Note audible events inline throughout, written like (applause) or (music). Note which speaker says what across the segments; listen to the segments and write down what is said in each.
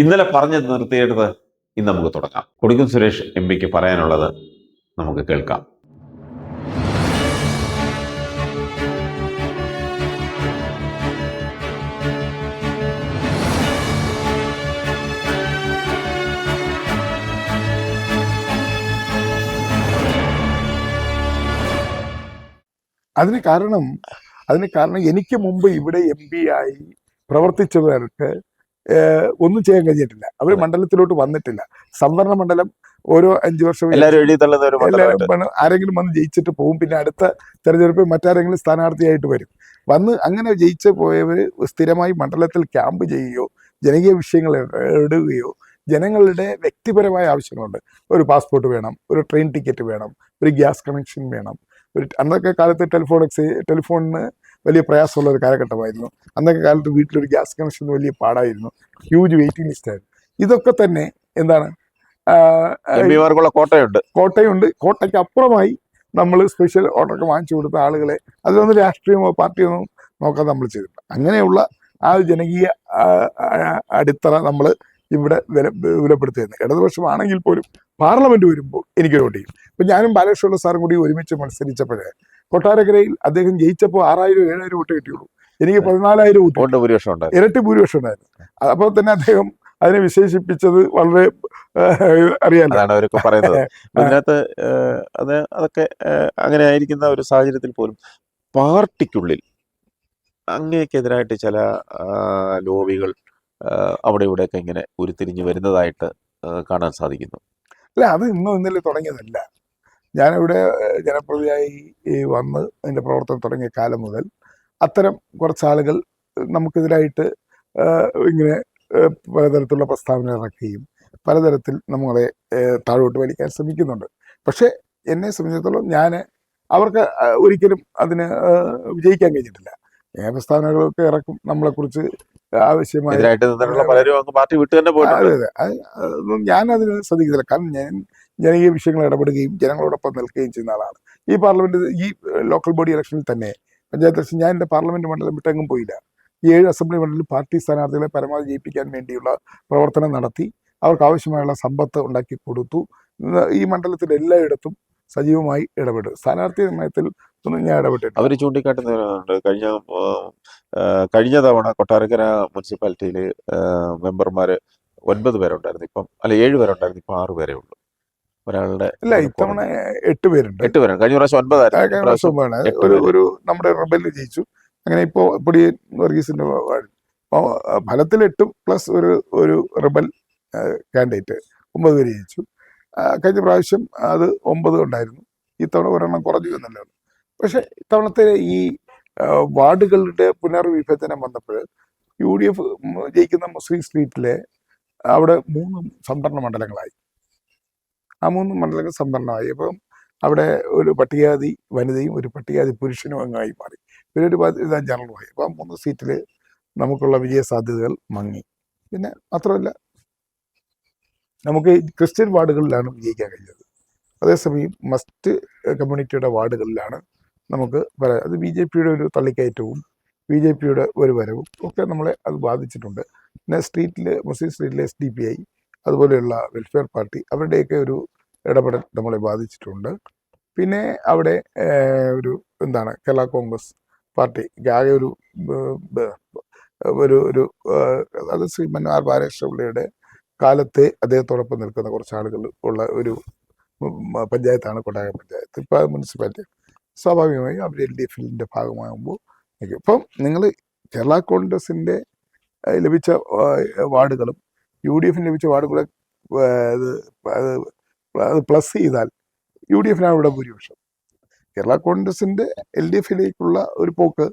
Speaker 1: ഇന്നലെ പറഞ്ഞത് നിർത്തിയെടുത്ത് ഇന്ന് നമുക്ക് തുടങ്ങാം. കൊടിക്കും സുരേഷ് എം പിക്ക് പറയാനുള്ളത് നമുക്ക് കേൾക്കാം.
Speaker 2: അതിന് കാരണം അതിന് കാരണം എനിക്ക് മുമ്പ് ഇവിടെ എം പി ആയി പ്രവർത്തിച്ചവർക്ക് ഒന്നും ചെയ്യാൻ കഴിഞ്ഞിട്ടില്ല. അവർ മണ്ഡലത്തിലോട്ട് വന്നിട്ടില്ല. സംവരണ മണ്ഡലം ഓരോ അഞ്ചു വർഷം ആരെങ്കിലും വന്ന് ജയിച്ചിട്ട് പോകും പിന്നെ അടുത്ത തെരഞ്ഞെടുപ്പിൽ മറ്റാരെങ്കിലും സ്ഥാനാർത്ഥിയായിട്ട് വരും. വന്ന് അങ്ങനെ ജയിച്ച് പോയവർ സ്ഥിരമായി മണ്ഡലത്തിൽ ക്യാമ്പ് ചെയ്യുകയോ ജനകീയ വിഷയങ്ങൾ ഇടുകയോ ജനങ്ങളുടെ വ്യക്തിപരമായ ആവശ്യങ്ങളുണ്ട്. ഒരു പാസ്പോർട്ട് വേണം ഒരു ട്രെയിൻ ടിക്കറ്റ് വേണം ഒരു ഗ്യാസ് കണക്ഷൻ വേണം ഒരു അന്നൊക്കെ കാലത്ത് ടെലിഫോൺ എക്സ് ടെലിഫോണിന് വലിയ പ്രയാസമുള്ള ഒരു കാലഘട്ടമായിരുന്നു. അന്നൊക്കെ കാലത്ത് വീട്ടിലൊരു ഗ്യാസ് കണക്ഷൻ വലിയ പാടായിരുന്നു. ഹ്യൂജ് വെയിറ്റിംഗ് ലിസ്റ്റ് ആയിരുന്നു. ഇതൊക്കെ തന്നെ എന്താണ്?
Speaker 1: കോട്ടയുണ്ട്.
Speaker 2: കോട്ടയുണ്ട്. കോട്ടയ്ക്ക് അപ്പുറമായി നമ്മൾ സ്പെഷ്യൽ ഓർഡറൊക്കെ വാങ്ങിച്ചു കൊടുത്ത ആളുകളെ അതിലൊന്നും രാഷ്ട്രീയമോ പാർട്ടിയൊന്നും നോക്കാതെ നമ്മൾ ചെയ്തിട്ടുണ്ട് അങ്ങനെയുള്ള ആ ജനകീയ അടിത്തറ നമ്മൾ ഇവിടെ വില വിലപ്പെടുത്തിയിരുന്നു. ഇടതുപക്ഷമാണെങ്കിൽ പോലും പാർലമെന്റ് വരുമ്പോൾ എനിക്ക് വോട്ട് ചെയ്യും ഇപ്പൊ ഞാനും ബാലകൃഷ്ണ സാറും കൂടി ഒരുമിച്ച് മത്സരിച്ചപ്പോഴേ കൊട്ടാരക്കരയിൽ അദ്ദേഹം ജയിച്ചപ്പോൾ ആറായിരം ഏഴായിരം വോട്ട് കിട്ടിയുള്ളൂ. എനിക്ക് പതിനാലായിരം വോട്ട്
Speaker 1: ഭൂരിപക്ഷം
Speaker 2: ഇരട്ടി ഭൂരിപക്ഷം ഉണ്ടായിരുന്നു അപ്പോൾ തന്നെ അദ്ദേഹം അതിനെ വിശേഷിപ്പിച്ചത് വളരെ
Speaker 1: അറിയാനാണ് അവരൊക്കെ പറയുന്നത്. (laughs) ഇതിനകത്ത് അത് അതൊക്കെ അങ്ങനെ ആയിരിക്കുന്ന ഒരു സാഹചര്യത്തിൽ പോലും പാർട്ടിക്കുള്ളിൽ അങ്ങേക്കെതിരായിട്ട് ചില ലോബികൾ അവിടെ ഇവിടെയൊക്കെ ഇങ്ങനെ ഉരുത്തിരിഞ്ഞ് വരുന്നതായിട്ട് കാണാൻ സാധിക്കുന്നു.
Speaker 2: അല്ല അത് ഇന്നും ഇന്നലെ തുടങ്ങിയതല്ല. ഞാനിവിടെ ജനപ്രതിയായി വന്ന് അതിന്റെ പ്രവർത്തനം തുടങ്ങിയ കാലം മുതൽ അത്തരം കുറച്ച് ആളുകൾ നമുക്കെതിരായിട്ട് ഇങ്ങനെ പലതരത്തിലുള്ള പ്രസ്താവന ഇറക്കുകയും പലതരത്തിൽ നമ്മളെ താഴോട്ട് വലിക്കാൻ ശ്രമിക്കുന്നുണ്ട്. പക്ഷേ എന്നെ സംബന്ധിച്ചിടത്തോളം ഞാൻ അവർക്ക് ഒരിക്കലും അതിന് വിജയിക്കാൻ കഴിഞ്ഞിട്ടില്ല. ഏ പ്രസ്താവനകളൊക്കെ ഇറക്കും നമ്മളെക്കുറിച്ച് ആവശ്യമായ അതെ അതെ. ഞാൻ അതിന് ശ്രദ്ധിക്കുന്നില്ല കാരണം ഞാൻ ജനകീയ വിഷയങ്ങൾ ഇടപെടുകയും ജനങ്ങളോടൊപ്പം നിൽക്കുകയും ചെയ്യുന്ന ആളാണ്. ഈ പാർലമെന്റ് ഈ ലോക്കൽ ബോഡി ഇലക്ഷനിൽ തന്നെ പഞ്ചായത്ത് ഇലക്ഷൻ ഞാൻ എന്റെ പാർലമെന്റ് മണ്ഡലം വിട്ടെങ്ങും പോയില്ല. ഈ ഏഴ് അസംബ്ലി മണ്ഡലത്തിൽ പാർട്ടി സ്ഥാനാർത്ഥികളെ പരമാവധി ജയിപ്പിക്കാൻ വേണ്ടിയുള്ള പ്രവർത്തനം നടത്തി അവർക്ക് ആവശ്യമായുള്ള സമ്പത്ത് ഉണ്ടാക്കി കൊടുത്തു. ഈ മണ്ഡലത്തിൽ എല്ലായിടത്തും സജീവമായി ഇടപെടും. സ്ഥാനാർത്ഥി നിർണയത്തിൽ ഒന്നും ഞാൻ ഇടപെട്ടിട്ട്
Speaker 1: അവർ ചൂണ്ടിക്കാട്ടുന്നവരുണ്ട് കഴിഞ്ഞ കഴിഞ്ഞ തവണ കൊട്ടാരക്കര മുനിസിപ്പാലിറ്റിയിൽ മെമ്പർമാർ ഒൻപത് പേരുണ്ടായിരുന്നു. ഇപ്പം അല്ല ഏഴ് പേരുണ്ടായിരുന്നു. ഇപ്പം ആറ് പേരേ ഉള്ളൂ. ഒരാളുടെ
Speaker 2: ഇല്ല ഇത്തവണ. എട്ട് പേരുണ്ട്.
Speaker 1: എട്ട് പേരുണ്ട്. കഴിഞ്ഞ പ്രാവശ്യം ഒൻപതായിരുന്നു
Speaker 2: ഒരു ഒരു നമ്മുടെ റബലിൽ ജയിച്ചു. അങ്ങനെ ഇപ്പോൾ പൊടി വർഗീസിന്റെ അപ്പോൾ ഫലത്തിൽ എട്ട് പ്ലസ് ഒരു ഒരു റബൽ കാൻഡിഡേറ്റ് ഒമ്പത് പേര് ജയിച്ചു. കഴിഞ്ഞ പ്രാവശ്യം അത് ഒമ്പത് ഉണ്ടായിരുന്നു. ഇത്തവണ ഒരെണ്ണം കുറഞ്ഞു എന്നല്ലേ പക്ഷേ ഇത്തവണത്തെ ഈ വാർഡുകളുടെ പുനർവിഭജനം വന്നപ്പോൾ യു ഡി എഫ് ജയിക്കുന്ന മുസ്ലിം സ്ട്രീറ്റിലെ അവിടെ മൂന്ന് സംവരണ മണ്ഡലങ്ങളായി. ആ മൂന്ന് മണ്ഡലങ്ങൾ സംവരണമായി അപ്പം അവിടെ ഒരു പട്ടികാതി വനിതയും ഒരു പട്ടികാതി പുരുഷനും അങ്ങായി മാറി. പിന്നെ ഒരു ഇത് ജനറലുമായി അപ്പം മൂന്ന് സീറ്റിൽ നമുക്കുള്ള വിജയ സാധ്യതകൾ മങ്ങി. പിന്നെ മാത്രമല്ല നമുക്ക് ക്രിസ്ത്യൻ വാർഡുകളിലാണ് വിജയിക്കാൻ കഴിഞ്ഞത്. അതേസമയം മസ്റ്റ് കമ്മ്യൂണിറ്റിയുടെ വാർഡുകളിലാണ് നമുക്ക് പറയാം അത് ബി ജെ പിയുടെ ഒരു തള്ളിക്കയറ്റവും ബി ജെ പിയുടെ ഒരു വരവും ഒക്കെ നമ്മളെ അത് ബാധിച്ചിട്ടുണ്ട്. പിന്നെ സ്ട്രീറ്റിൽ മുസ്ലിം സ്ട്രീറ്റിലെ എസ് ഡി പി ഐ അതുപോലെയുള്ള വെൽഫെയർ പാർട്ടി അവരുടെയൊക്കെ ഒരു ഇടപെടൽ നമ്മളെ ബാധിച്ചിട്ടുണ്ട്. പിന്നെ അവിടെ ഒരു എന്താണ് കേരള കോൺഗ്രസ് പാർട്ടി ആകെ ഒരു ഒരു ഒരു അത് ശ്രീ മനോഹർ ബാലകൃഷ്ണപിള്ളിയുടെ കാലത്തെ അദ്ദേഹത്തോടൊപ്പം നിൽക്കുന്ന കുറച്ച് ആളുകൾ ഉള്ള ഒരു പഞ്ചായത്താണ് കൊട്ടാരം പഞ്ചായത്ത്. ഇപ്പം മുനിസിപ്പാലിറ്റി. സ്വാഭാവികമായും അവർ എൽ ഡി എഫിന്റെ ഭാഗമാകുമ്പോൾ നിൽക്കും. ഇപ്പം നിങ്ങൾ കേരള കോൺഗ്രസിന്റെ ലഭിച്ച വാർഡുകളും യു ഡി എഫിന് ലഭിച്ച വാർഡുകളെ അത് പ്ലസ് ചെയ്താൽ യു ഡി എഫിനാണ് ഇവിടെ ഭൂരിപക്ഷം. കേരള കോൺഗ്രസിന്റെ എൽ ഡി എഫിലേക്കുള്ള ഒരു പോക്ക്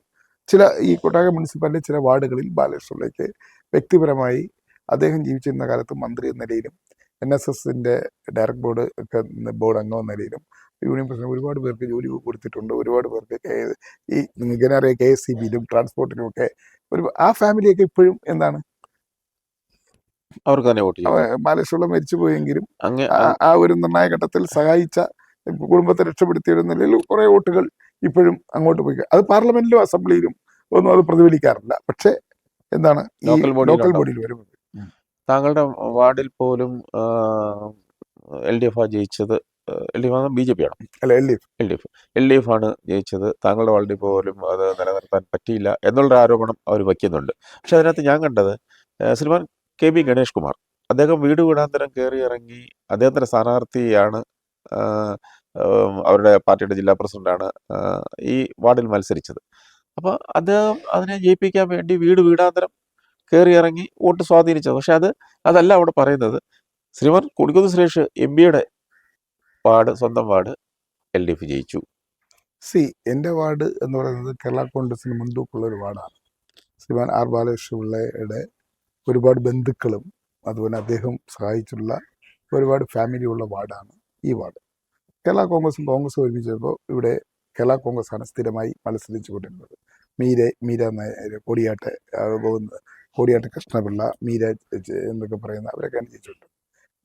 Speaker 2: ചില ഈ കൊട്ടാരം മുനിസിപ്പാലിറ്റി ചില വാർഡുകളിൽ ബാലകൃഷ്ണപിള്ളയ്ക്ക് വ്യക്തിപരമായി അദ്ദേഹം ജീവിച്ചിരുന്ന കാലത്ത് മന്ത്രി എന്ന നിലയിലും എൻ എസ് എസിന്റെ ഡയറക്ട് ബോർഡ് ഒക്കെ ബോർഡ് അംഗം എന്ന നിലയിലും യൂണിയൻ പ്രസിഡന്റ് ഒരുപാട് പേർക്ക് ജോലി കൊടുത്തിട്ടുണ്ട്. ഒരുപാട് പേർക്ക് ഈ നിങ്ങൾക്ക് അറിയാം കെ എസ് സി ബിയിലും ട്രാൻസ്പോർട്ടിലും ഒക്കെ ഒരു ആ ഫാമിലിയൊക്കെ ഇപ്പോഴും എന്താണ്
Speaker 1: അവർക്ക് തന്നെ വോട്ട് ചെയ്യും.
Speaker 2: ബാലകൃഷ്ണപിള്ള മരിച്ചു പോയെങ്കിലും
Speaker 1: അങ്ങ്
Speaker 2: ആ- ഒരു നിർണായക ഘട്ടത്തിൽ സഹായിച്ച കുടുംബത്തെ രക്ഷപ്പെടുത്തിയ നിലയിൽ കുറെ വോട്ടുകൾ ഇപ്പോഴും അങ്ങോട്ട് പോയി. അത് പാർലമെന്റിലും അസംബ്ലിയിലും ഒന്നും അത് പ്രതിഫലിക്കാറില്ല. പക്ഷേ എന്താണ് ലോക്കൽ ബോഡിയിൽ
Speaker 1: വരുന്നത്. താങ്കളുടെ വാർഡിൽ പോലും എൽ ഡി എഫ് ആ ജയിച്ചത്. L D F B J P ആണ്
Speaker 2: അല്ല L D F
Speaker 1: L D F L D F ആണ് ജയിച്ചത്. താങ്കളുടെ വാർഡിൽ പോലും അത് നിലനിർത്താൻ പറ്റിയില്ല എന്നുള്ള ആരോപണം അവർ വയ്ക്കുന്നുണ്ട്. പക്ഷെ അതിനകത്ത് ഞാൻ കണ്ടത് ശ്രീമാൻ കെ. ബി ഗണേഷ് കുമാർ. അദ്ദേഹം വീട് വീടാന്തരം കയറി ഇറങ്ങി അദ്ദേഹത്തിന്റെ സ്ഥാനാർത്ഥിയാണ് അവരുടെ പാർട്ടിയുടെ ജില്ലാ പ്രസിഡന്റാണ് ഈ വാർഡിൽ മത്സരിച്ചത്. അപ്പോൾ അദ്ദേഹം അതിനെ ജയിപ്പിക്കാൻ വേണ്ടി വീട് വീടാന്തരം കയറി ഇറങ്ങി വോട്ട് സ്വാധീനിച്ചത്. പക്ഷെ അത് അതല്ല അവിടെ പറയുന്നത്. ശ്രീമാൻ കൊടിക്കുന്ന് സുരേഷ് എം പിയുടെ വാർഡ് സ്വന്തം വാർഡ് എൽ ഡി എഫ് ജയിച്ചു.
Speaker 2: സി എന്റെ വാർഡ് എന്ന് പറയുന്നത് കേരള കോൺഗ്രസിന് മുൻതൂക്കമുള്ള ഒരു വാർഡാണ്. ശ്രീമാൻ ആർ. ബാലകൃഷ്ണപിള്ളയുടെ ഒരുപാട് ബന്ധുക്കളും അതുപോലെ അദ്ദേഹം സഹായിച്ചുള്ള ഒരുപാട് ഫാമിലി ഉള്ള വാർഡാണ് ഈ വാർഡ്. കേരള കോൺഗ്രസും കോൺഗ്രസ് ഒരുമിച്ചപ്പോൾ ഇവിടെ കേരള കോൺഗ്രസ് ആണ് സ്ഥിരമായി മത്സരിച്ചു കൊണ്ടിരുന്നത് മീര മീര കോടിയാട്ട് ഗോവിന്ദ് കോടിയാട്ട് കൃഷ്ണപിള്ള മീര എന്നൊക്കെ പറയുന്ന അവരൊക്കെ ജയിച്ചിട്ടുണ്ട്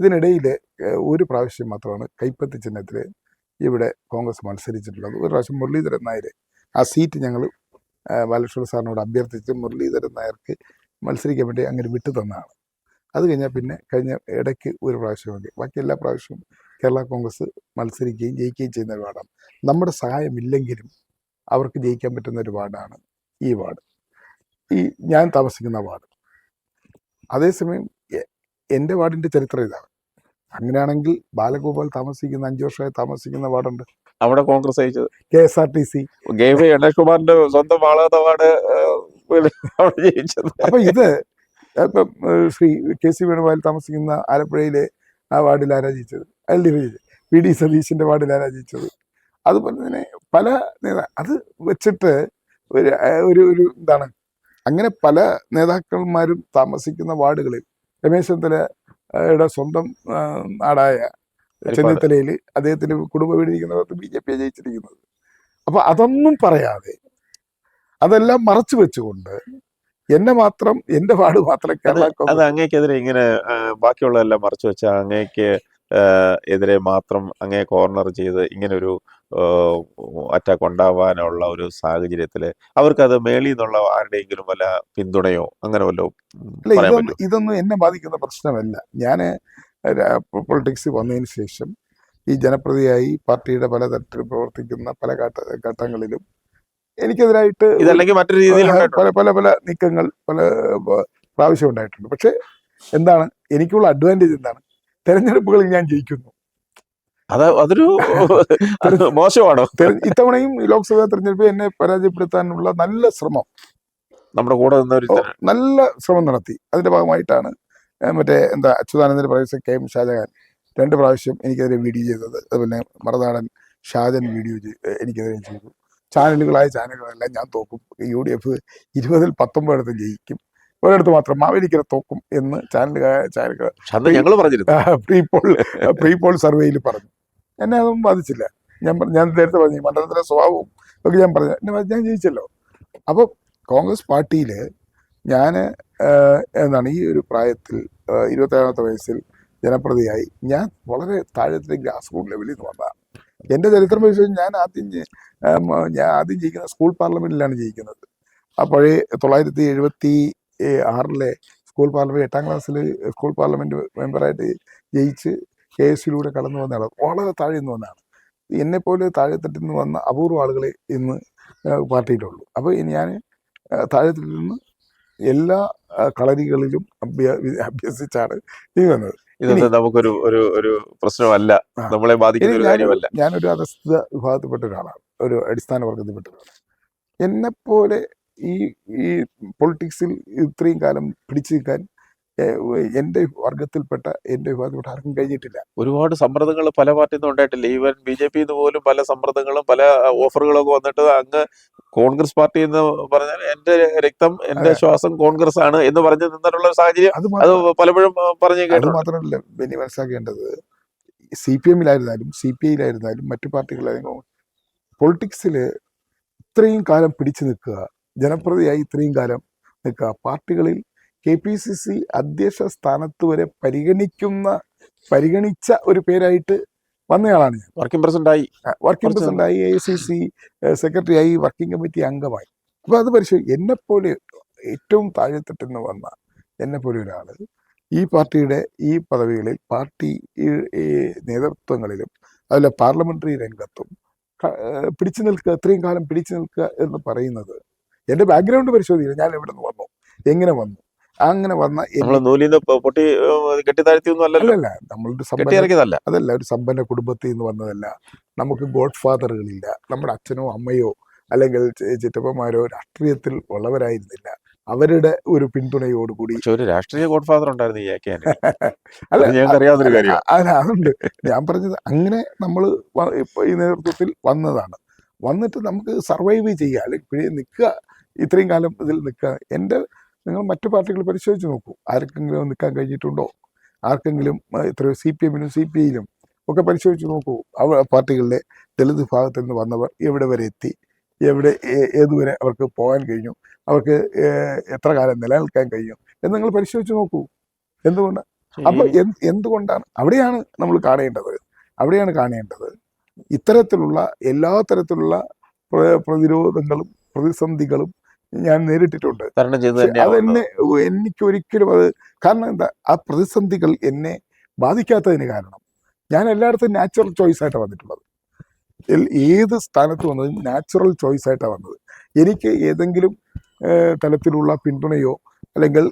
Speaker 2: ഇതിനിടയിൽ ഒരു പ്രാവശ്യം മാത്രമാണ് കൈപ്പത്തി ചിഹ്നത്തിൽ ഇവിടെ കോൺഗ്രസ് മത്സരിച്ചിട്ടുള്ളത്. ഒരു പ്രാവശ്യം മുരളീധരൻ നായർ ആ സീറ്റ് ഞങ്ങൾ ബാലകൃഷ്ണ സാറിനോട് അഭ്യർത്ഥിച്ച് മുരളീധരൻ നായർക്ക് മത്സരിക്കാൻ വേണ്ടി അങ്ങനെ വിട്ടു തന്നതാണ് അത് കഴിഞ്ഞാൽ പിന്നെ കഴിഞ്ഞ ഇടയ്ക്ക് ഒരു പ്രാവശ്യം പ്രാവശ്യമൊക്കെ ബാക്കി എല്ലാ പ്രാവശ്യവും കേരള കോൺഗ്രസ് മത്സരിക്കുകയും ജയിക്കുകയും ചെയ്യുന്ന ഒരു വാർഡാണ്. നമ്മുടെ സഹായമില്ലെങ്കിലും അവർക്ക് ജയിക്കാൻ പറ്റുന്ന ഒരു വാർഡാണ് ഈ വാർഡ്. ഈ ഞാൻ താമസിക്കുന്ന വാർഡ്. അതേസമയം എന്റെ വാർഡിന്റെ ചരിത്രം ഇതാണ്. അങ്ങനെയാണെങ്കിൽ ബാലഗോപാൽ താമസിക്കുന്ന അഞ്ചു വർഷമായി താമസിക്കുന്ന വാർഡുണ്ട്.
Speaker 1: അവിടെ കോൺഗ്രസ് അയച്ചത്
Speaker 2: K S R T C.
Speaker 1: Ganesh കുമാറിന്റെ സ്വന്തം വാളാത വാർഡ് അവിടെ ജയിച്ചത്
Speaker 2: അപ്പൊ ഇത് ഇപ്പം ശ്രീ കെ സി വേണുഗോപാൽ താമസിക്കുന്ന ആലപ്പുഴയിലെ ആ വാർഡിൽ ആരാ ജയിച്ചത്? L D F V D സതീശിന്റെ വാർഡിൽ ആരാ ജയിച്ചത്? അതുപോലെ തന്നെ പല നേതാ അത് വെച്ചിട്ട് ഒരു ഒരു ഒരു എന്താണ് അങ്ങനെ പല നേതാക്കന്മാരും താമസിക്കുന്ന വാർഡുകളിൽ രമേശ് ചെന്നിത്തലയുടെ സ്വന്തം നാടായ ചെന്നിത്തലയിൽ അദ്ദേഹത്തിന്റെ കുടുംബ വീടിരിക്കുന്ന ബി ജെ പി ജയിച്ചിരിക്കുന്നത്. അപ്പൊ അതൊന്നും പറയാതെ അതെല്ലാം മറച്ചു വെച്ചുകൊണ്ട് എന്നെ മാത്രം എന്റെ പാട് മാത്രം കേരള
Speaker 1: അത് അങ്ങേക്കെതിരെ ഇങ്ങനെ ബാക്കിയുള്ള ബാക്കിയുള്ളതെല്ലാം മറച്ചു വെച്ച അങ്ങേക്ക് എതിരെ മാത്രം അങ്ങേ കോർണർ ചെയ്ത് ഇങ്ങനെ ഒരു അറ്റാക്ക് ഉണ്ടാവാനുള്ള ഒരു സാഹചര്യത്തിൽ അവർക്കത് മേളിൽ നിന്നുള്ള ആരുടെയെങ്കിലും വല്ല പിന്തുണയോ അങ്ങനെ പറയാൻ
Speaker 2: ഇതൊന്നും എന്നെ ബാധിക്കുന്ന പ്രശ്നമല്ല. ഞാൻ പൊളിറ്റിക്സ് വന്നതിന് ശേഷം ഈ ജനപ്രതിയായി പാർട്ടിയുടെ പല തരത്തിൽ പ്രവർത്തിക്കുന്ന പല ഘട്ട ഘട്ടങ്ങളിലും എനിക്കെതിരായിട്ട്
Speaker 1: ഇതല്ലെങ്കിൽ മറ്റൊരു രീതിയിൽ
Speaker 2: പല പല പല നീക്കങ്ങൾ പല പ്രാവശ്യം ഉണ്ടായിട്ടുണ്ട്. പക്ഷെ എന്താണ് എനിക്കുള്ള അഡ്വാന്റേജ് എന്താണ്? തെരഞ്ഞെടുപ്പുകളിൽ ഞാൻ ജയിക്കുന്നു.
Speaker 1: അത് അതൊരു (laughs) മോശമാണോ?
Speaker 2: ഇത്തവണയും ലോക്സഭാ തെരഞ്ഞെടുപ്പ് എന്നെ പരാജയപ്പെടുത്താനുള്ള നല്ല ശ്രമം.
Speaker 1: നമ്മുടെ കൂടെ
Speaker 2: നല്ല ശ്രമം നടത്തി. അതിന്റെ ഭാഗമായിട്ടാണ് മറ്റേ എന്താ അച്യുതാനന്ദന്റെ പ്രാവശ്യം കെ എം ഷാജഹാൻ രണ്ട് പ്രാവശ്യം എനിക്കെതിരെ വീഡിയോ ചെയ്തത്. അതുപോലെ മറുനാടൻ ഷാജൻ വീഡിയോ എനിക്കെതിരെ ചെയ്തു. ചാനലുകളായ ചാനലുകളെല്ലാം ഞാൻ തോക്കും. യു ഡി എഫ് ഇരുപതിൽ പത്തൊമ്പതിടത്ത് ജയിക്കും. ഒരിടത്ത് മാത്രം മാവേലിക്കര തോക്കും എന്ന് ചാനൽ ചാനലുകൾ
Speaker 1: ഞങ്ങൾ പറഞ്ഞിരുന്നു.
Speaker 2: പ്രീ പോൾ പ്രീ പോൾ സർവേയിൽ പറഞ്ഞു. എന്നെ അതൊന്നും ബാധിച്ചില്ല. ഞാൻ ഞാൻ നേരത്തെ പറഞ്ഞു മണ്ഡലത്തിലെ സ്വഭാവവും ഒക്കെ ഞാൻ പറഞ്ഞു. എന്നെ ഞാൻ ജയിച്ചല്ലോ. അപ്പോൾ കോൺഗ്രസ് പാർട്ടിയിൽ ഞാൻ എന്താണ് ഈ ഒരു പ്രായത്തിൽ ഇരുപത്തേഴാമത്തെ വയസ്സിൽ ജനപ്രതിയായി. ഞാൻ വളരെ താഴത്തെ ഗ്രാസ് റൂട്ട് ലെവലിൽ നിന്ന് വന്നതാണ് എന്റെ ചരിത്രം പരിശോധിച്ച് ഞാൻ ആദ്യം ഞാൻ ആദ്യം ജയിക്കുന്ന സ്കൂൾ പാർലമെന്റിലാണ് ജയിക്കുന്നത്. അപ്പോഴേ തൊള്ളായിരത്തി എഴുപത്തി ആറിലെ സ്കൂൾ പാർലമെന്റ് എട്ടാം ക്ലാസ്സിൽ സ്കൂൾ പാർലമെന്റ് മെമ്പറായിട്ട് ജയിച്ച് കെ എസ് യിലൂടെ കടന്നു വന്ന ആളാണ് വളരെ താഴെ നിന്ന് വന്നതാണ് എന്നെപ്പോലെ താഴെത്തട്ടിൽ നിന്ന് വന്ന അപൂർവ ആളുകളെ ഇന്ന് പാർട്ടിയിലുള്ളൂ. അപ്പോൾ ഞാൻ താഴെത്തട്ടിൽ നിന്ന് എല്ലാ കളരികളിലും അഭ്യ അഭ്യസിച്ചാണ് ഈ വന്നത്.
Speaker 1: ഇതൊന്നും നമുക്കൊരു ഒരു ഒരു പ്രശ്നമല്ല. നമ്മളെ ബാധിക്കുന്ന ഒരു കാര്യമല്ല.
Speaker 2: ഞാനൊരു അധസ്ഥിത വിഭാഗത്തിൽപ്പെട്ട ഒരാളാണ്. ഒരു അടിസ്ഥാന വർഗത്തിൽപ്പെട്ട ഒരാളാണ്. എന്നെപ്പോലെ ഈ ഈ പൊളിറ്റിക്സിൽ ഇത്രയും കാലം പിടിച്ചു നിൽക്കാൻ എന്റെ വർഗത്തിൽപ്പെട്ട എന്റെ വിഭാഗത്തിൽപ്പെട്ട ആർക്കും കഴിഞ്ഞിട്ടില്ല.
Speaker 1: ഒരുപാട് സമ്മർദ്ദങ്ങൾ പല പാർട്ടിയിൽ നിന്നും ഉണ്ടായിട്ടില്ല. ഈവൻ ബി ജെ പിന്ന് പോലും പല സമ്മർദ്ദങ്ങളും പല ഓഫറുകളൊക്കെ വന്നിട്ട് അങ്ങ് കോൺഗ്രസ് പാർട്ടി എന്ന് പറഞ്ഞാൽ എന്റെ രക്തം എന്റെ ശ്വാസം കോൺഗ്രസ് ആണ് എന്ന് പറഞ്ഞു നിന്നിട്ടുള്ള ഒരു സാഹചര്യം
Speaker 2: അത്
Speaker 1: പലപ്പോഴും പറഞ്ഞു കേട്ടു
Speaker 2: മാത്രമല്ല ബെന്നി മനസ്സിലാക്കേണ്ടത് സി പി എമ്മിലായിരുന്നാലും സി പി ഐയിലായിരുന്നാലും മറ്റു പാർട്ടികളിലായിരുന്നു പൊളിറ്റിക്സിൽ ഇത്രയും കാലം പിടിച്ചു നിൽക്കുക ജനപ്രതിയായി ഇത്രയും കാലം നിൽക്കുക പാർട്ടികളിൽ കെ പി സി സി അധ്യക്ഷ സ്ഥാനത്ത് വരെ പരിഗണിക്കുന്ന പരിഗണിച്ച ഒരു പേരായിട്ട് വന്നയാളാണ് ഞാൻ.
Speaker 1: വർക്കിംഗ് പ്രസിഡന്റ് ആയി
Speaker 2: വർക്കിംഗ്
Speaker 1: പ്രസിഡന്റ്
Speaker 2: ആയി എ സി സി സെക്രട്ടറി ആയി വർക്കിംഗ് കമ്മിറ്റി അംഗമായി. അപ്പൊ അത് പരിശോധിക്കും എന്നെപ്പോലെ ഏറ്റവും താഴെത്തട്ടിൽ നിന്ന് വന്ന എന്നെപ്പോലെ ഒരാൾ ഈ പാർട്ടിയുടെ ഈ പദവികളിൽ പാർട്ടി നേതൃത്വങ്ങളിലും അതുപോലെ പാർലമെന്ററി രംഗത്തും പിടിച്ചു നിൽക്കുക ഇത്രയും കാലം പിടിച്ചു നിൽക്കുക എന്ന് പറയുന്നത് എന്റെ ബാക്ക്ഗ്രൗണ്ട് പരിശോധിക്കുക ഞാൻ എവിടെ നിന്ന് വന്നു? എങ്ങനെ വന്നു? അങ്ങനെ വന്ന
Speaker 1: നൂലിന്ന് പൊട്ടി കെട്ടിത്താഴ്ത്തിയൊന്നും അല്ലല്ലോ. കെട്ടിയിറക്കിയതല്ല.
Speaker 2: അതല്ല ഒരു സമ്പന്ന കുടുംബത്തിൽ നിന്ന് വന്നതല്ല. നമുക്ക് ഗോഡ് ഫാദറുകളില്ല നമ്മുടെ അച്ഛനോ അമ്മയോ അല്ലെങ്കിൽ ചിറ്റപ്പന്മാരോ രാഷ്ട്രീയത്തിൽ ഉള്ളവരായിരുന്നില്ല. അവരുടെ ഒരു പിന്തുണയോടുകൂടി
Speaker 1: കൂടി ഒരു രാഷ്ട്രീയ ഗോഡ് ഫാദർ ഉണ്ടായിരുന്നു ഈ. (laughs)
Speaker 2: അല്ല അല്ല അതുണ്ട്. ഞാൻ പറഞ്ഞത് അങ്ങനെ നമ്മൾ ഇപ്പൊ ഈ നേതൃത്വത്തിൽ വന്നതാണ്. വന്നിട്ട് നമുക്ക് സർവൈവ് ചെയ്യുക അല്ലെങ്കിൽ പിഴ- നിൽക്കുക ഇത്രയും കാലം ഇതിൽ നിൽക്കുക. എന്റെ നിങ്ങൾ മറ്റു പാർട്ടികൾ പരിശോധിച്ച് നോക്കൂ. ആർക്കെങ്കിലും നിൽക്കാൻ കഴിഞ്ഞിട്ടുണ്ടോ? ആർക്കെങ്കിലും എത്രയോ സി പി എമ്മിനും സി പി ഐയിലും ഒക്കെ പരിശോധിച്ച് നോക്കൂ. അവ പാർട്ടികളിലെ ദളിത് വിഭാഗത്തിൽ നിന്ന് വന്നവർ എവിടെ വരെ എത്തി? എവിടെ ഏതുവരെ അവർക്ക് പോകാൻ കഴിഞ്ഞു? അവർക്ക് എത്ര കാലം നിലനിൽക്കാൻ കഴിഞ്ഞു? എന്ന് നിങ്ങൾ പരിശോധിച്ച് നോക്കൂ. എന്തുകൊണ്ട്? അപ്പൊ എന്തുകൊണ്ടാണ്? അവിടെയാണ് നമ്മൾ കാണേണ്ടത്. അവിടെയാണ് കാണേണ്ടത് ഇത്തരത്തിലുള്ള എല്ലാ തരത്തിലുള്ള പ്രതിരോധങ്ങളും പ്രതിസന്ധികളും ഞാൻ നേരിട്ടിട്ടുണ്ട്. അതെന്നെ എനിക്ക് ഒരിക്കലും അത് കാരണം എന്താ ആ പ്രതിസന്ധികൾ എന്നെ ബാധിക്കാത്തതിന് കാരണം. ഞാൻ എല്ലായിടത്തും നാച്ചുറൽ ചോയ്സ് ആയിട്ടാണ് വന്നിട്ടുള്ളത്. ഏത് സ്ഥാനത്ത് വന്നതും നാച്ചുറൽ ചോയ്സ് ആയിട്ടാണ് വന്നത്. എനിക്ക് ഏതെങ്കിലും തലത്തിലുള്ള പിന്തുണയോ അല്ലെങ്കിൽ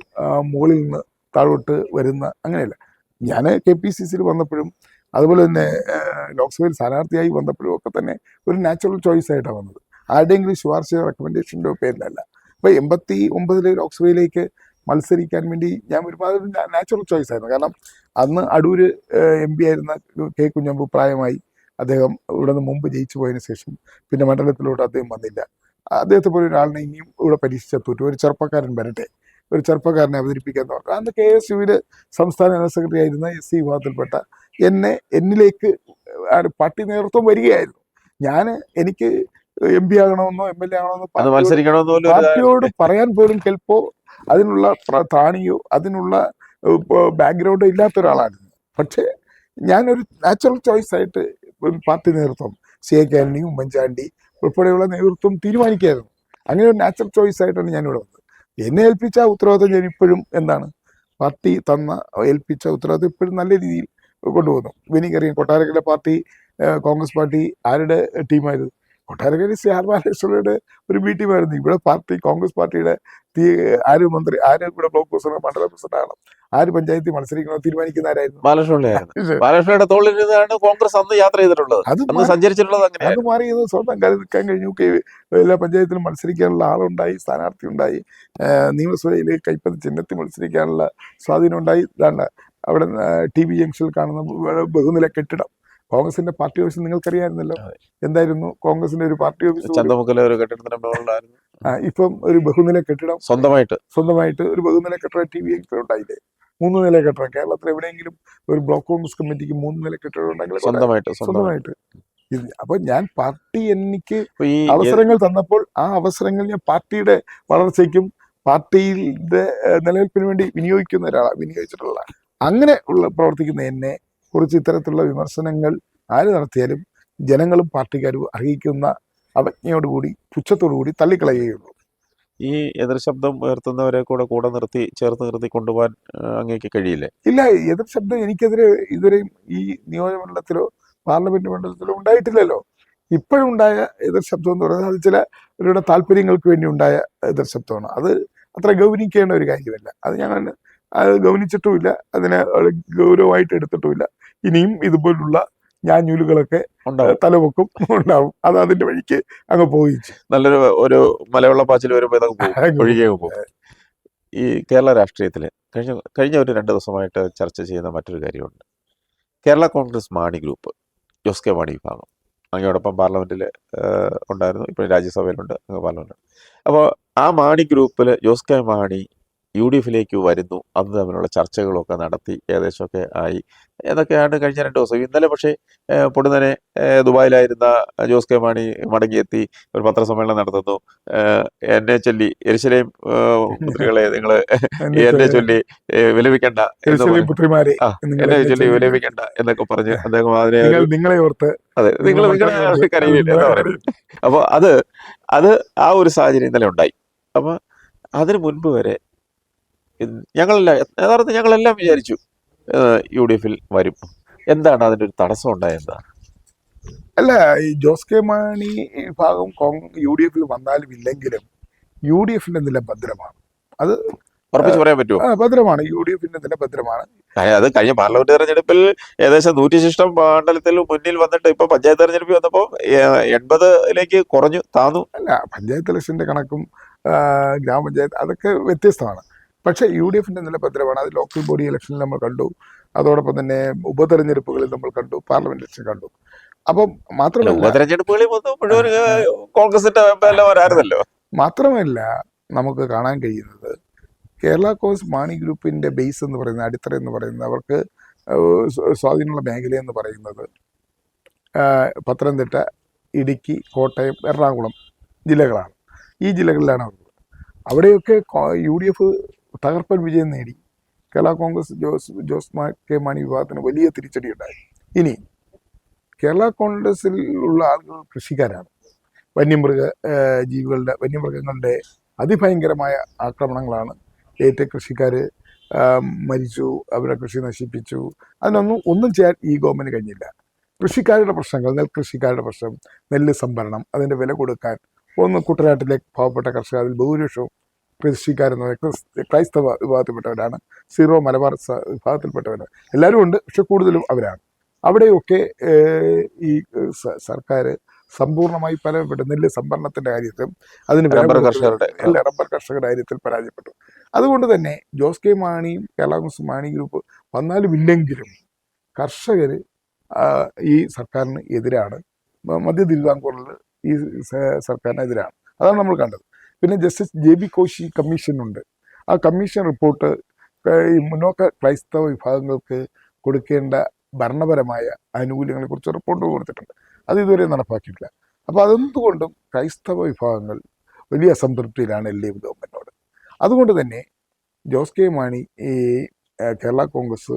Speaker 2: മുകളിൽ നിന്ന് താഴോട്ട് വരുന്ന അങ്ങനെയല്ല. ഞാൻ കെ പി സി സിയിൽ വന്നപ്പോഴും അതുപോലെ തന്നെ ലോക്സഭയിൽ സ്ഥാനാർത്ഥിയായി വന്നപ്പോഴും ഒക്കെ തന്നെ ഒരു നാച്ചുറൽ ചോയ്സ് ആയിട്ടാണ് വന്നത്. ആരുടെയെങ്കിലും ശുപാർശ റെക്കമെൻഡേഷന്റെ പേരിലല്ല. അപ്പോൾ എൺപത്തി ഒമ്പതിലെ ലോക്സഭയിലേക്ക് മത്സരിക്കാൻ വേണ്ടി ഞാൻ ഒരുപാട് നാച്ചുറൽ ചോയ്സ് ആയിരുന്നു. കാരണം അന്ന് അടൂർ എം പി ആയിരുന്ന കെ കുഞ്ഞമ്പു പ്രായമായി അദ്ദേഹം ഇവിടെ നിന്ന് മുമ്പ് ജയിച്ചു പോയതിനു ശേഷം പിന്നെ മണ്ഡലത്തിലോട്ട് അദ്ദേഹം വന്നില്ല. അദ്ദേഹത്തെ പോലെ ഒരാളിനെ ഇനിയും ഇവിടെ പരീക്ഷിച്ചെത്തുറ്റു ഒരു ചെറുപ്പക്കാരൻ വരട്ടെ. ഒരു ചെറുപ്പക്കാരനെ അവതരിപ്പിക്കാൻ തുടങ്ങും അന്ന് കെ എസ് യുവിൽ സംസ്ഥാന ജനറൽ സെക്രട്ടറി ആയിരുന്ന എസ് സി വിഭാഗത്തിൽപ്പെട്ട എന്നെ എന്നിലേക്ക് പാർട്ടി നേതൃത്വം വരികയായിരുന്നു. ഞാൻ എനിക്ക് എം പി ആകണമെന്നോ എം എൽ എ ആകണമെന്നോ
Speaker 1: മത്സരിക്കണമെന്ന്
Speaker 2: പാർട്ടിയോട് പറയാൻ പോലും കെൽപ്പോ അതിനുള്ള താണിയോ അതിനുള്ള ബാക്ക്ഗ്രൗണ്ടോ ഇല്ലാത്ത ഒരാളായിരുന്നു. പക്ഷേ ഞാനൊരു നാച്ചുറൽ ചോയ്സ് ആയിട്ട് പാർട്ടി നേതൃത്വം സി എ കാന്റണി ഉമ്മൻചാണ്ടി ഉൾപ്പെടെയുള്ള നേതൃത്വം തീരുമാനിക്കായിരുന്നു അങ്ങനെ ഒരു നാച്ചുറൽ ചോയ്സ് ആയിട്ടാണ് ഞാനിവിടെ വന്നത്. എന്നെ ഏൽപ്പിച്ച ഉത്തരവാദിത്വം ഞാൻ ഇപ്പോഴും എന്താണ്? പാർട്ടി തന്ന ഏൽപ്പിച്ച ഉത്തരവാദിത്വം ഇപ്പോഴും നല്ല രീതിയിൽ കൊണ്ടുപോകുന്നു. എനിക്കറിയാം കൊട്ടാരക്കര പാർട്ടി കോൺഗ്രസ് പാർട്ടി ആരുടെ ടീമായിരുന്നു? കൊട്ടാരക്കര ശ്രീ ആർ ബാലകൃഷ്ണയുടെ ഒരു മീറ്റിംഗ് ആയിരുന്നു. ഇവിടെ പാർട്ടി കോൺഗ്രസ് പാർട്ടിയുടെ തീ- ആര് മന്ത്രി ആര് ഇവിടെ ബ്ലോക്ക് പ്രസിഡന്റ് മണ്ഡല പ്രസിഡന്റ് ആണ് ആര് പഞ്ചായത്തിൽ മത്സരിക്കണോ തീരുമാനിക്കുന്നവരായിരുന്നു
Speaker 1: ബാലകൃഷ്ണപിള്ളയായിരുന്നു ബാലകൃഷ്ണയുടെ തോളിലിരുന്നാണ് കോൺഗ്രസ് അന്ന് യാത്ര ചെയ്തിട്ടുള്ളത്.
Speaker 2: അത്
Speaker 1: സഞ്ചരിച്ചിട്ടുള്ളത്
Speaker 2: അത്
Speaker 1: അങ്ങനെയായിരുന്നു
Speaker 2: സ്വന്തം കാര്യം നിൽക്കാൻ കഴിഞ്ഞു. എല്ലാ പഞ്ചായത്തിലും മത്സരിക്കാനുള്ള ആളുണ്ടായി സ്ഥാനാർത്ഥി ഉണ്ടായി. നിയമസഭയിൽ കൈപ്പത്തി ചിഹ്നത്തിൽ മത്സരിക്കാനുള്ള സ്വാധീനം ഉണ്ടായി. ഇതാണ് അവിടെ ടി വി ജംഗ്ഷനിൽ കാണുന്ന ബഹുനില കെട്ടിടം. കോൺഗ്രസിന്റെ പാർട്ടി ഓഫീസ്
Speaker 1: നിങ്ങൾക്കറിയായിരുന്നല്ലോ.
Speaker 2: എന്തായിരുന്നു? കോൺഗ്രസിന്റെ ഒരു പാർട്ടി ഓഫീസ് പോലും.
Speaker 1: ചന്തമുക്കിലെ ഒരു കെട്ടിടത്തിന്റെ മുകളിലായിരുന്നു.
Speaker 2: ഇപ്പം ഒരു ബഹുനില കെട്ടിടം.
Speaker 1: സ്വന്തമായിട്ട്.
Speaker 2: സ്വന്തമായിട്ട് ഒരു ബഹുനില കെട്ടിടം ടി വി ഉണ്ടായില്ലേ? മൂന്ന് നില കെട്ടിടം. കേരളത്തിൽ എവിടെയെങ്കിലും ഒരു ബ്ലോക്ക് കോൺഗ്രസ് കമ്മിറ്റിക്ക് മൂന്ന് നില കെട്ടിടം ഉണ്ടെങ്കിൽ
Speaker 1: സ്വന്തമായിട്ട് സ്വന്തമായിട്ട്.
Speaker 2: അപ്പൊ ഞാൻ പാർട്ടി എനിക്ക് അവസരങ്ങൾ തന്നപ്പോൾ ആ അവസരങ്ങൾ ഞാൻ പാർട്ടിയുടെ വളർച്ചയ്ക്കും പാർട്ടിയുടെ നിലനിൽപ്പിന് വേണ്ടി വിനിയോഗിക്കുന്ന ഒരാളാണ് വിനിയോഗിച്ചിട്ടുള്ള അങ്ങനെ ഉള്ള പ്രവർത്തിക്കുന്ന എന്നെ കുറിച്ച് ഇത്തരത്തിലുള്ള വിമർശനങ്ങൾ ആര് നടത്തിയാലും ജനങ്ങളും പാർട്ടിക്കാരും അറിയിക്കുന്ന അവജ്ഞയോടുകൂടി പുച്ഛത്തോടുകൂടി തള്ളിക്കളയുകയുള്ളൂ.
Speaker 1: ഈ എതിർശബ്ദം ഉയർത്തുന്നവരെ കൂടെ കൂടെ നിർത്തി ചേർത്ത് നിർത്തി കൊണ്ടുപോകാൻ അങ്ങേക്ക് കഴിയില്ലേ?
Speaker 2: ഇല്ല എതിർ ശബ്ദം എനിക്കെതിരെ ഇതുവരെയും ഈ നിയോജകമണ്ഡലത്തിലോ പാർലമെന്റ് മണ്ഡലത്തിലോ ഉണ്ടായിട്ടില്ലല്ലോ. ഇപ്പോഴും ഉണ്ടായ എതിർ ശബ്ദം എന്ന് പറയുന്നത് അത് ചിലരുടെ താല്പര്യങ്ങൾക്ക് വേണ്ടി ഉണ്ടായ എതിർ ശബ്ദമാണ് അത് അത്ര ഗൗനിക്കേണ്ട ഒരു കാര്യമല്ല. അത് ഞാൻ അത് ഗൗനിച്ചിട്ടുമില്ല. അതിനെ ഗൗരവമായിട്ട് എടുത്തിട്ടുമില്ല. ഇനിയും ഇതുപോലുള്ള ഞാഞ്ഞൂലുകളൊക്കെ
Speaker 1: ഉണ്ടാവും.
Speaker 2: തലപൊക്കും ഉണ്ടാവും. അത് അതിന്റെ വഴിക്ക് അങ്ങ് പോയി
Speaker 1: നല്ലൊരു ഒരു മലവെള്ള പാച്ചിൽ വരുമ്പോ ഇതൊക്കെ പോകും. ഈ കേരള രാഷ്ട്രീയത്തിൽ കഴിഞ്ഞ കഴിഞ്ഞ ഒരു രണ്ട് ദിവസമായിട്ട് ചർച്ച ചെയ്യുന്ന മറ്റൊരു കാര്യമുണ്ട്. Kerala Congress Mani group Jose K Mani വിഭാഗം. അങ്ങയോടൊപ്പം പാർലമെന്റിൽ ഉണ്ടായിരുന്നു. ഇപ്പോൾ രാജ്യസഭയിലുണ്ട്. അങ്ങ് പാർലമെന്റ് അപ്പോൾ ആ മാണി ഗ്രൂപ്പിൽ Jose K Mani U D എഫിലേക്ക് വരുന്നു. അന്ന് തമ്മിലുള്ള ചർച്ചകളൊക്കെ നടത്തി ഏകദേശമൊക്കെ ആയി. ഏതൊക്കെയാണ് കഴിഞ്ഞ രണ്ട് ദിവസം? ഇന്നലെ പക്ഷേ പൊടുന്നനെ ദുബായിലായിരുന്ന ജോസ് കെ മാണി മടങ്ങിയെത്തി ഒരു പത്രസമ്മേളനം നടത്തുന്നു. എന്നെ ചൊല്ലി എരിശിലേം പുത്രികളെ നിങ്ങൾ എന്നെ ചൊല്ലി. വിലപിക്കണ്ട എന്ന്
Speaker 2: പുത്രിമാരെ
Speaker 1: ചൊല്ലി. വിലപിക്കണ്ട എന്നൊക്കെ പറഞ്ഞ് അദ്ദേഹം അതിനെ
Speaker 2: നിങ്ങളെ ഓർത്ത്
Speaker 1: അതെ നിങ്ങൾ
Speaker 2: നിങ്ങളുടെ
Speaker 1: നിങ്ങളെ
Speaker 2: മക്കളെ
Speaker 1: കരയില്ല എന്ന് പറയുന്നത് അപ്പോൾ അത് അത് ആ ഒരു സാഹചര്യം ഇന്നലെ ഉണ്ടായി. അപ്പോൾ അതിനു മുൻപ് വരെ ഞങ്ങളെല്ലാം യഥാർത്ഥത്തിൽ ഞങ്ങളെല്ലാം വിചാരിച്ചു യു ഡി എഫിൽ വരും. എന്താണ് അതിന്റെ ഒരു തടസ്സം ഉണ്ടായത്
Speaker 2: അല്ല ഈ ജോസ് കെ മാണി ഭാഗം കോങ് യു ഡി എഫിൽ വന്നാലും ഇല്ലെങ്കിലും യു ഡി എഫിന്റെ നില ഭദ്രമാണ്. അത്
Speaker 1: ഉറപ്പിച്ച് പറയാൻ പറ്റുമോ?
Speaker 2: ഭദ്രമാണ്. യു ഡി എഫിന്റെ നില ഭദ്രമാണ്.
Speaker 1: അത് കഴിഞ്ഞ പാർലമെന്റ് തെരഞ്ഞെടുപ്പിൽ ഏകദേശം നൂറ്റി ശിഷ്ടം മണ്ഡലത്തിൽ മുന്നിൽ വന്നിട്ട് ഇപ്പൊ പഞ്ചായത്ത് തെരഞ്ഞെടുപ്പിൽ വന്നപ്പോൾ എൺപതിലേക്ക് കുറഞ്ഞു താന്നു.
Speaker 2: അല്ല പഞ്ചായത്ത് ഇലക്ഷന്റെ കണക്കും ഗ്രാമപഞ്ചായത്ത് അതൊക്കെ വ്യത്യസ്തമാണ്. പക്ഷേ യു ഡി എഫിന്റെ നിലപത്രമാണ് അത് ലോക്കൽ ബോഡി ഇലക്ഷനിൽ നമ്മൾ കണ്ടു. അതോടൊപ്പം തന്നെ ഉപതെരഞ്ഞെടുപ്പുകളിൽ നമ്മൾ കണ്ടു. പാർലമെന്റ് ഇലക്ഷൻ കണ്ടു. അപ്പം മാത്രമല്ല
Speaker 1: ഉപതെരഞ്ഞെടുപ്പുകളിൽ കോൺഗ്രസിന്റെ
Speaker 2: മാത്രമല്ല നമുക്ക് കാണാൻ കഴിയുന്നത് കേരള കോൺഗ്രസ് മാണി ഗ്രൂപ്പിന്റെ ബേസ് എന്ന് പറയുന്നത് അടിത്തറ എന്ന് പറയുന്നത് അവർക്ക് സ്വാധീനമുള്ള മേഖല എന്ന് പറയുന്നത് പത്തനംതിട്ട ഇടുക്കി കോട്ടയം എറണാകുളം ജില്ലകളാണ്. ഈ ജില്ലകളിലാണ് അവർ അവിടെയൊക്കെ യു ഡി എഫ് തകർപ്പൻ വിജയം നേടി. കേരള കോൺഗ്രസ് ജോസ് ജോസ് കെ മാണി വിഭാഗത്തിന് വലിയ തിരിച്ചടി ഉണ്ടായി ഇനി കേരള കോൺഗ്രസിൽ ഉള്ള ആളുകൾ കൃഷിക്കാരാണ്. വന്യമൃഗ ജീവികളുടെ വന്യമൃഗങ്ങളുടെ അതിഭയങ്കരമായ ആക്രമണങ്ങളാണ്. ഏറ്റ കൃഷിക്കാർ മരിച്ചു അവരെ കൃഷി നശിപ്പിച്ചു. അതിനൊന്നും ഒന്നും ചെയ്യാൻ ഈ ഗവൺമെന്റ് കഴിഞ്ഞില്ല. കൃഷിക്കാരുടെ പ്രശ്നങ്ങൾ നെൽകൃഷിക്കാരുടെ പ്രശ്നം നെല്ല് സംഭരണം അതിന്റെ വില കൊടുക്കാൻ ഒന്ന് കുട്ടനാട്ടിലെ പാവപ്പെട്ട കർഷകർ അതിൽ ഭൂരിപക്ഷവും കൃഷിക്കാരെന്ന് പറയുന്നത് ക്രിസ്- ക്രൈസ്തവ വിഭാഗത്തിൽപ്പെട്ടവരാണ് സീറോ മലബാർ വിഭാഗത്തിൽപ്പെട്ടവരാണ് എല്ലാവരും ഉണ്ട് പക്ഷെ കൂടുതലും അവരാണ്. അവിടെയൊക്കെ ഈ സർക്കാർ സമ്പൂർണമായി പരാജയപ്പെട്ടു നെല്ല് സംഭരണത്തിന്റെ കാര്യത്തിലും അതിന്
Speaker 1: റബ്ബർ കർഷകരുടെ
Speaker 2: റബ്ബർ കർഷകരുടെ കാര്യത്തിൽ പരാജയപ്പെട്ടു. അതുകൊണ്ട് തന്നെ ജോസ് കെ മാണിയും കേരള കോൺഗ്രസ് മാണി ഗ്രൂപ്പ് വന്നാലും ഇല്ലെങ്കിലും കർഷകർ ഈ സർക്കാരിന് എതിരാണ്. മധ്യ തിരുവിതാംകൂറിൽ ഈ സർക്കാരിനെതിരാണ്. അതാണ് നമ്മൾ കണ്ടത്. പിന്നെ ജസ്റ്റിസ് ജെ ബി കോശി കമ്മീഷനുണ്ട്. ആ കമ്മീഷൻ റിപ്പോർട്ട് ഈ മുന്നോക്ക ക്രൈസ്തവ വിഭാഗങ്ങൾക്ക് കൊടുക്കേണ്ട ഭരണപരമായ ആനുകൂല്യങ്ങളെക്കുറിച്ച് റിപ്പോർട്ട് കൊടുത്തിട്ടുണ്ട്. അത് ഇതുവരെ നടപ്പാക്കിയിട്ടില്ല. അപ്പോൾ അതെന്തുകൊണ്ടും ക്രൈസ്തവ വിഭാഗങ്ങൾ വലിയ അസംതൃപ്തിയിലാണ് എൽ ഡി എഫ് ഗവൺമെന്റിനോട് അതുകൊണ്ട് തന്നെ ജോസ് കെ മാണി ഈ കേരള കോൺഗ്രസ്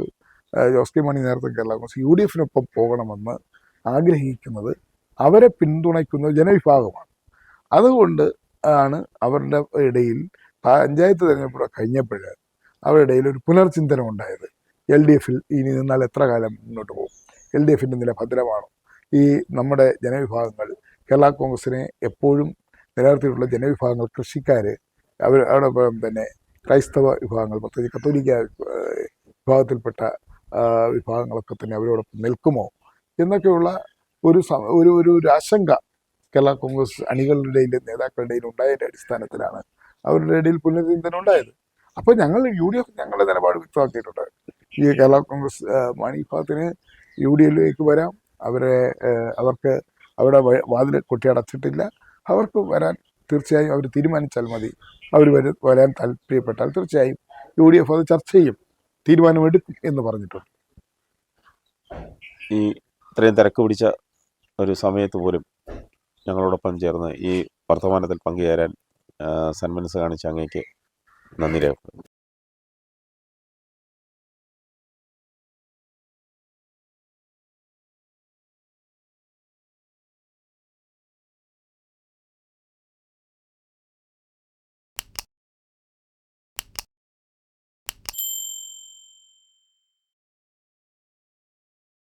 Speaker 2: ജോസ് കെ മാണി നേരത്തെ കേരള കോൺഗ്രസ് യു ഡി എഫിനൊപ്പം പോകണമെന്ന് ആഗ്രഹിക്കുന്നത് അവരെ പിന്തുണയ്ക്കുന്ന ജനവിഭാഗമാണ്. അതുകൊണ്ട് ആണ് അവരുടെ ഇടയിൽ പഞ്ചായത്ത് തിരഞ്ഞെടുപ്പ് കഴിഞ്ഞപ്പോൾ അവരുടെ ഇടയിൽ ഒരു പുനർചിന്തനം ഉണ്ടായത്. എൽ ഡി എഫിൽ ഇനി നിന്നാൽ എത്ര കാലം മുന്നോട്ട് പോകും? എൽ ഡി എഫിന്റെ നില ഭദ്രമാണോ? ഈ നമ്മുടെ ജനവിഭാഗങ്ങൾ കേരള കോൺഗ്രസിനെ എപ്പോഴും നിലനിർത്തിയിട്ടുള്ള ജനവിഭാഗങ്ങൾ കൃഷിക്കാർ അവർ അവിടെ തന്നെ ക്രൈസ്തവ വിഭാഗങ്ങൾ പ്രത്യേകിച്ച് കത്തോലിക്ക വിഭാഗത്തിൽപ്പെട്ട വിഭാഗങ്ങളൊക്കെ തന്നെ അവരോടൊപ്പം നിൽക്കുമോ? എന്നൊക്കെയുള്ള ഒരു ഒരു ഒരു ആശങ്ക കേരള കോൺഗ്രസ് അണികളുടെ ഇടയിൽ നേതാക്കളുടെ ഇടയിൽ ഉണ്ടായതിന്റെ അടിസ്ഥാനത്തിലാണ് അവരുടെ ഇടയിൽ പുനർചിന്തനം ഉണ്ടായത്. അപ്പോൾ ഞങ്ങൾ യു ഡി എഫ് ഞങ്ങളുടെ നിലപാട് വ്യക്തമാക്കിയിട്ടുണ്ട്. ഈ കേരള കോൺഗ്രസ് മാണി വിഭാഗത്തിന് യു ഡി എഫിലേക്ക് വരാം. അവരെ അവർക്ക് അവരുടെ വാതിൽ കൊട്ടിയടച്ചിട്ടില്ല അവർക്ക് വരാൻ തീർച്ചയായും അവർ തീരുമാനിച്ചാൽ മതി. അവർ വരും വരാൻ താല്പര്യപ്പെട്ടാൽ തീർച്ചയായും യു ഡി എഫ് അത് ചർച്ച ചെയ്യും. തീരുമാനമെടുക്കും എന്ന് പറഞ്ഞിട്ടുണ്ട്.
Speaker 1: ഈ ഇത്രയും തിരക്ക് പിടിച്ച ഒരു സമയത്ത് പോലും ഞങ്ങളോടൊപ്പം ചേർന്ന് ഈ വർത്തമാനത്തിൽ പങ്കുചേരാൻ സന്മനസ് കാണിച്ച അങ്ങേക്ക് നന്ദി രേഖ